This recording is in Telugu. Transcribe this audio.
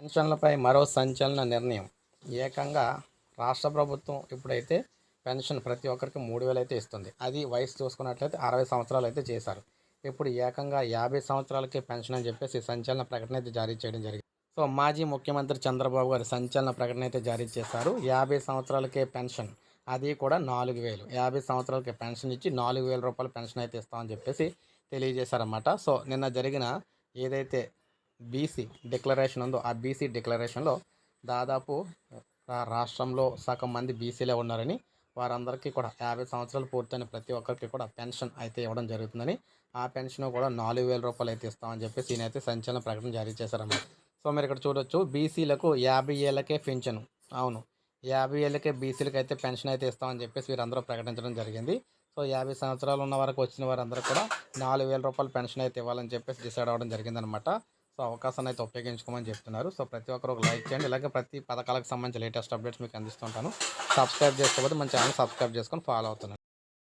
పెన్షన్లపై మరో సంచలన నిర్ణయం. ఏకంగా రాష్ట్ర ప్రభుత్వం ఇప్పుడైతే పెన్షన్ ప్రతి ఒక్కరికి మూడు వేలు అయితే ఇస్తుంది. అది వయసు చూసుకున్నట్లయితే అరవై సంవత్సరాలు అయితే చేశారు. ఇప్పుడు ఏకంగా యాభై సంవత్సరాలకే పెన్షన్ అని చెప్పేసి సంచలన ప్రకటన అయితే జారీ చేయడం జరిగింది. సో మాజీ ముఖ్యమంత్రి చంద్రబాబు గారు సంచలన ప్రకటన అయితే జారీ చేశారు. యాభై సంవత్సరాలకే పెన్షన్ అది కూడా నాలుగు వేలు. యాభై సంవత్సరాలకి పెన్షన్ ఇచ్చి నాలుగు వేల రూపాయల పెన్షన్ అయితే ఇస్తామని చెప్పేసి తెలియజేశారన్నమాట. సో నిన్న జరిగిన ఏదైతే బీసీ డిక్లరేషన్ ఉందో ఆ బీసీ డిక్లరేషన్లో దాదాపు రాష్ట్రంలో సగం మంది బీసీలే ఉన్నారని వారందరికీ కూడా యాభై సంవత్సరాలు పూర్తయిన ప్రతి ఒక్కరికి కూడా పెన్షన్ అయితే ఇవ్వడం జరుగుతుందని ఆ పెన్షన్ కూడా నాలుగు వేల రూపాయలు అయితే ఇస్తామని చెప్పేసి ఈయన అయితే సంచలన ప్రకటన జారీ చేశారన్నమాట. సో మీరు ఇక్కడ చూడొచ్చు బీసీలకు యాభై ఏళ్ళకే పెన్షన్ అవును యాభై ఏళ్ళకే బీసీలకు అయితే పెన్షన్ అయితే ఇస్తామని చెప్పేసి వీరందరూ ప్రకటించడం జరిగింది. సో యాభై సంవత్సరాలు ఉన్న వరకు వచ్చిన వారందరూ కూడా నాలుగు వేల రూపాయల పెన్షన్ అయితే ఇవ్వాలని చెప్పేసి డిసైడ్ అవ్వడం జరిగిందనమాట సో అవకాశాన్ని అయితే ఉపయోగించుకోమని చెప్తున్నారు. సో ప్రతి ఒక్కరు ఒక లైక్ చేయండి. ఇలాగే ప్రతి పథకాలకు సంబంధించి లేటెస్ట్ అప్డేట్స్ మీకు అందిస్తుంటాను సబ్స్క్రైబ్ చేసుకోకపోతే మన ఛానల్ సబ్స్క్రైబ్ చేసుకొని ఫాలో అవుతున్నాను